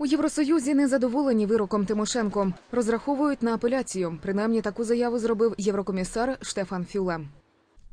У Євросоюзі незадоволені вироком Тимошенко. Розраховують на апеляцію. Принаймні таку заяву зробив єврокомісар Штефан Фюле.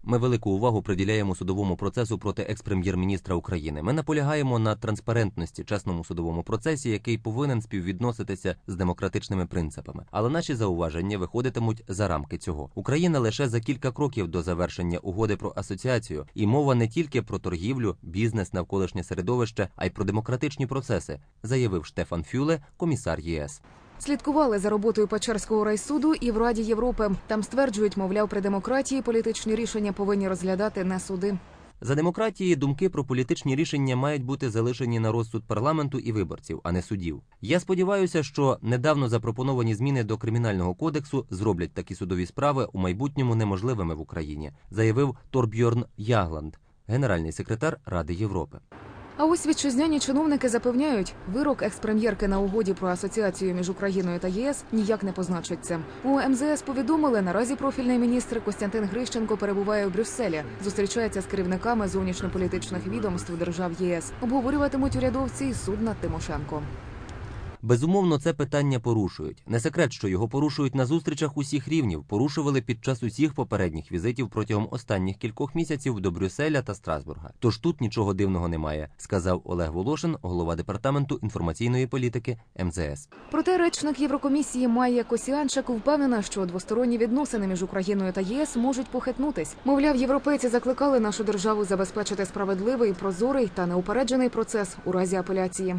Ми велику увагу приділяємо судовому процесу проти екс-прем'єр-міністра України. Ми наполягаємо на транспарентності, чесному судовому процесі, який повинен співвідноситися з демократичними принципами. Але наші зауваження виходитимуть за рамки цього. Україна лише за кілька кроків до завершення угоди про асоціацію, і мова не тільки про торгівлю, бізнес, навколишнє середовище, а й про демократичні процеси, заявив Штефан Фюле, комісар ЄС. Слідкували за роботою Печерського райсуду і в Раді Європи. Там стверджують, мовляв, при демократії політичні рішення повинні розглядати не суди. За демократії думки про політичні рішення мають бути залишені на розсуд парламенту і виборців, а не судів. Я сподіваюся, що недавно запропоновані зміни до кримінального кодексу зроблять такі судові справи у майбутньому неможливими в Україні, заявив Торбьорн Ягланд, генеральний секретар Ради Європи. А ось вітчизняні чиновники запевняють, вирок експрем'єрки на угоді про асоціацію між Україною та ЄС ніяк не позначиться. У МЗС повідомили, наразі профільний міністр Костянтин Грищенко перебуває у Брюсселі, зустрічається з керівниками зовнішньополітичних відомств держав ЄС. Обговорюватимуть урядовці і суд над Тимошенко. Безумовно, це питання порушують. Не секрет, що його порушують на зустрічах усіх рівнів, порушували під час усіх попередніх візитів протягом останніх кількох місяців до Брюсселя та Страсбурга. Тож тут нічого дивного немає, сказав Олег Волошин, голова департаменту інформаційної політики МЗС. Проте речник Єврокомісії Майя Косіанчик впевнена, що двосторонні відносини між Україною та ЄС можуть похитнутись. Мовляв, європейці закликали нашу державу забезпечити справедливий, прозорий та неупереджений процес у разі апеляції.